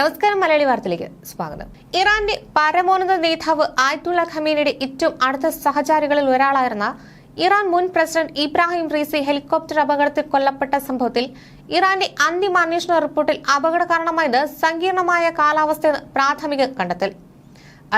നമസ്കാരം മലയാളി വാർത്തയിലേക്ക് സ്വാഗതം. ഇറാന്റെ പരമോന്നത നേതാവ് ആയത്തുള്ള ഖമീനയുടെ ഏറ്റവും അടുത്ത സഹചാരികളിൽ ഒരാളായിരുന്ന ഇറാൻ മുൻ പ്രസിഡന്റ് ഇബ്രാഹിം റീസി ഹെലികോപ്റ്റർ അപകടത്തിൽ കൊല്ലപ്പെട്ട സംഭവത്തിൽ ഇറാന്റെ അന്തിമ അന്വേഷണ റിപ്പോർട്ടിൽ അപകട കാരണമായത് സങ്കീർണമായ കാലാവസ്ഥയെന്ന് പ്രാഥമിക കണ്ടെത്തൽ.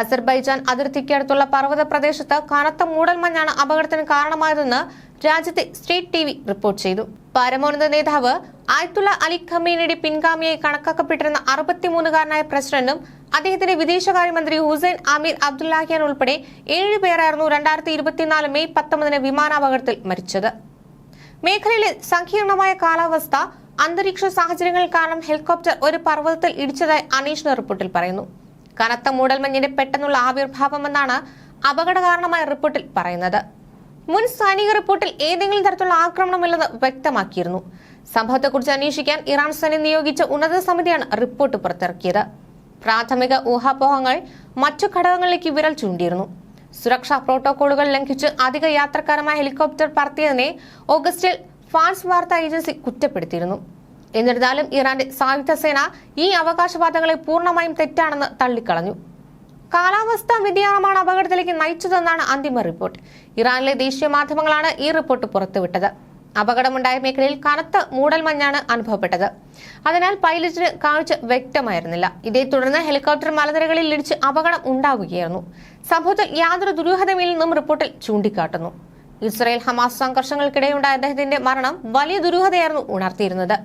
അസർബൈജാൻ അതിർത്തിക്കടുത്തുള്ള പർവത പ്രദേശത്ത് കനത്ത മൂടൽമഞ്ഞാണ് അപകടത്തിന് കാരണമായതെന്ന് രാജ്യത്തെ സ്റ്റേറ്റ് ടി വി റിപ്പോർട്ട് ചെയ്തു. പരമോന്നത നേതാവ് ആയത്തുള്ള അലി ഖമീനയുടെ പിൻഗാമിയായി കണക്കാക്കപ്പെട്ടിരുന്ന അറുപത്തിമൂന്നുകാരനായ പ്രസിഡന്റും അദ്ദേഹത്തിന്റെ വിദേശകാര്യമന്ത്രി ഹുസൈൻ അമീർ അബ്ദുല്ലാഹിയാൻ ഉൾപ്പെടെ ഏഴ് പേരായിരുന്നു രണ്ടായിരത്തി ഇരുപത്തിനാല് മെയ് പത്തൊമ്പതിന് വിമാനാപകടത്തിൽ മരിച്ചത്. മേഖലയിലെ സങ്കീർണമായ കാലാവസ്ഥ അന്തരീക്ഷ സാഹചര്യങ്ങൾ കാരണം ഹെലികോപ്റ്റർ ഒരു പർവതത്തിൽ ഇടിച്ചതായി അന്വേഷണ റിപ്പോർട്ടിൽ പറയുന്നു. കനത്ത മൂടൽമഞ്ഞിന്റെ പെട്ടെന്നുള്ള ആവിർഭാവമെന്നാണ് അപകട കാരണമായ റിപ്പോർട്ടിൽ പറയുന്നത്. മുൻ സൈനിക റിപ്പോർട്ടിൽ ഏതെങ്കിലും തരത്തിലുള്ള ആക്രമണമില്ലെന്ന് വ്യക്തമാക്കിയിരുന്നു. സംഭവത്തെക്കുറിച്ച് അന്വേഷിക്കാൻ ഇറാൻ സൈന്യം നിയോഗിച്ച ഉന്നത സമിതിയാണ് റിപ്പോർട്ട് പുറത്തിറക്കിയത്. പ്രാഥമിക ഊഹാപോഹങ്ങൾ മറ്റു ഘടകങ്ങളിലേക്ക് വിരൽ ചൂണ്ടിയിരുന്നു. സുരക്ഷാ പ്രോട്ടോകോളുകൾ ലംഘിച്ച് അധിക യാത്രക്കാരുമായ ഹെലികോപ്റ്റർ പറത്തിയതിനെ ഓഗസ്റ്റിൽ ഫ്രാൻസ് വാർത്താ ഏജൻസി കുറ്റപ്പെടുത്തിയിരുന്നു. എന്നിരുന്നാലും ഇറാന്റെ സായുധ സേന ഈ അവകാശവാദങ്ങളെ പൂർണമായും തെറ്റാണെന്ന് തള്ളിക്കളഞ്ഞു. കാലാവസ്ഥാ വ്യതിയാനമാണ് അപകടത്തിലേക്ക് നയിച്ചതെന്നാണ് അന്തിമ റിപ്പോർട്ട്. ഇറാനിലെ ദേശീയ മാധ്യമങ്ങളാണ് ഈ റിപ്പോർട്ട് പുറത്തുവിട്ടത്. അപകടമുണ്ടായ മേഖലയിൽ കനത്ത മൂടൽമഞ്ഞാണ് അനുഭവപ്പെട്ടത്. അതിനാൽ പൈലറ്റിന് കാഴ്ച വ്യക്തമായിരുന്നില്ല. ഇതേ തുടർന്ന് ഹെലികോപ്റ്റർ മലനിരകളിൽ ഇടിച്ച് അപകടം ഉണ്ടാവുകയായിരുന്നു. സംഭവത്തിൽ യാതൊരു ദുരൂഹതയില്ലെന്നും റിപ്പോർട്ടിൽ ചൂണ്ടിക്കാട്ടുന്നു. ഇസ്രായേൽ ഹമാസ് സംഘർഷങ്ങൾക്കിടെയുണ്ടായ അദ്ദേഹത്തിന്റെ മരണം വലിയ ദുരൂഹതയായിരുന്നു ഉണർത്തിയിരുന്നത്.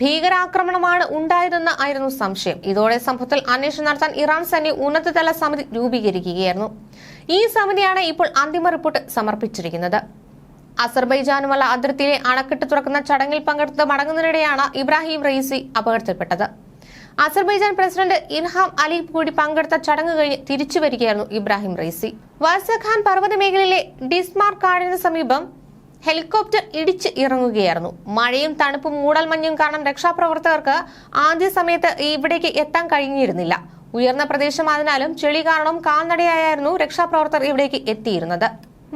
ഭീകരാക്രമണമാണ് ഉണ്ടായതെന്ന് ആയിരുന്നു സംശയം. ഇതോടെ സംഭവത്തിൽ അന്വേഷണം നടത്താൻ ഇറാൻ സൈന്യം ഉന്നതതല സമിതി രൂപീകരിക്കുകയായിരുന്നു. ഈ സമിതിയാണ് ഇപ്പോൾ അന്തിമ റിപ്പോർട്ട് സമർപ്പിച്ചിരിക്കുന്നത്. അസർബൈജാനുമുള്ള അതിർത്തിയിലെ അണക്കെട്ട് തുറക്കുന്ന ചടങ്ങിൽ പങ്കെടുത്ത് മടങ്ങുന്നതിനിടെയാണ് ഇബ്രാഹിം റെയ്സി അപകടത്തിൽപ്പെട്ടത്. അസർബൈജാൻ പ്രസിഡന്റ് ഇൻഹാം അലി കൂടി പങ്കെടുത്ത ചടങ്ങ് കഴിഞ്ഞ് തിരിച്ചു വരികയായിരുന്നു ഇബ്രാഹിം റെയ്സി. വാസഖാൻ പർവത മേഖലയിലെ ഡിസ്മാർ കാടിന് സമീപം ഹെലികോപ്റ്റർ ഇടിച്ച് ഇറങ്ങുകയായിരുന്നു. മഴയും തണുപ്പും മൂടൽമഞ്ഞും കാരണം രക്ഷാപ്രവർത്തകർക്ക് ആദ്യ സമയത്ത് ഇവിടേക്ക് എത്താൻ കഴിഞ്ഞിരുന്നില്ല. ഉയർന്ന പ്രദേശമായതിനാലും ചെളി കാരണം കാൽനടയായിരുന്നു രക്ഷാപ്രവർത്തകർ ഇവിടേക്ക് എത്തിയിരുന്നത്.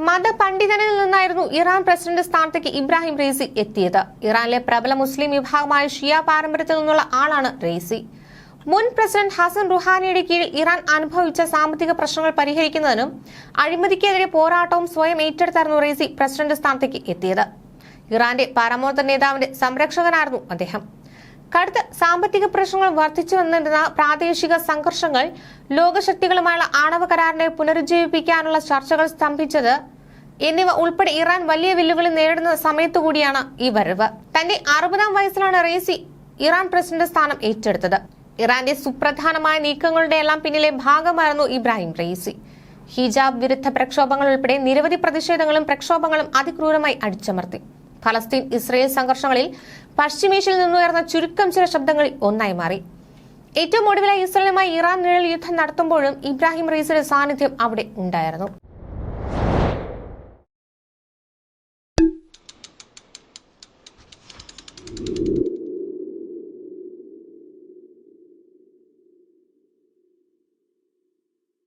മതപണ്ഡിതനിൽ നിന്നായിരുന്നു ഇറാൻ പ്രസിഡന്റ് സ്ഥാനത്തേക്ക് ഇബ്രാഹിം റേസി എത്തിയത്. ഇറാനിലെ പ്രബല മുസ്ലിം വിഭാഗമായ ഷിയ പാരമ്പര്യത്തിൽ നിന്നുള്ള ആളാണ് റേസി മുൻ പ്രസിഡന്റ് ഹസൻ റുഹാനിയുടെ കീഴിൽ ഇറാൻ അനുഭവിച്ച സാമ്പത്തിക പ്രശ്നങ്ങൾ പരിഹരിക്കുന്നതിനും അഴിമതിക്കെതിരെ പോരാട്ടവും സ്വയം ഏറ്റെടുത്തായിരുന്നു റേസി പ്രസിഡന്റ് സ്ഥാനത്തേക്ക് എത്തിയത്. ഇറാന്റെ പരമോന്നത നേതാവിന്റെ സംരക്ഷകനായിരുന്നു അദ്ദേഹം. കടുത്ത സാമ്പത്തിക പ്രശ്നങ്ങൾ വർദ്ധിച്ചു വന്നിരുന്ന പ്രാദേശിക സംഘർഷങ്ങൾ ലോകശക്തികളുമായുള്ള ആണവ കരാറിനെ പുനരുജ്ജീവിപ്പിക്കാനുള്ള ചർച്ചകൾ സ്തംഭിച്ചത് എന്നിവ ഉൾപ്പെടെ ഇറാൻ വലിയ വെല്ലുവിളി നേരിടുന്ന സമയത്തു കൂടിയാണ് ഈ വരവ്. തന്റെ അറുപതാം വയസ്സിലാണ് റേസി ഇറാൻ പ്രസിഡന്റ് സ്ഥാനം ഏറ്റെടുത്തത്. ഇറാന്റെ സുപ്രധാനമായ നീക്കങ്ങളുടെ എല്ലാം പിന്നിലെ ഭാഗമായിരുന്നു ഇബ്രാഹിം റെയ്സി. ഹിജാബ് വിരുദ്ധ പ്രക്ഷോഭങ്ങൾ ഉൾപ്പെടെ നിരവധി പ്രതിഷേധങ്ങളും പ്രക്ഷോഭങ്ങളും അതിക്രൂരമായി അടിച്ചമർത്തി. ഫലസ്തീൻ ഇസ്രയേൽ സംഘർഷങ്ങളിൽ പശ്ചിമേഷ്യയിൽ നിന്നുയർന്ന ചുരുക്കം ചില ശബ്ദങ്ങളിൽ ഒന്നായി മാറി. ഏറ്റവും ഒടുവിലായി ഇസ്രയേലുമായി ഇറാൻ നിഴൽ യുദ്ധം നടത്തുമ്പോഴും ഇബ്രാഹിം റെയ്സിയുടെ സാന്നിധ്യം അവിടെ ഉണ്ടായിരുന്നു.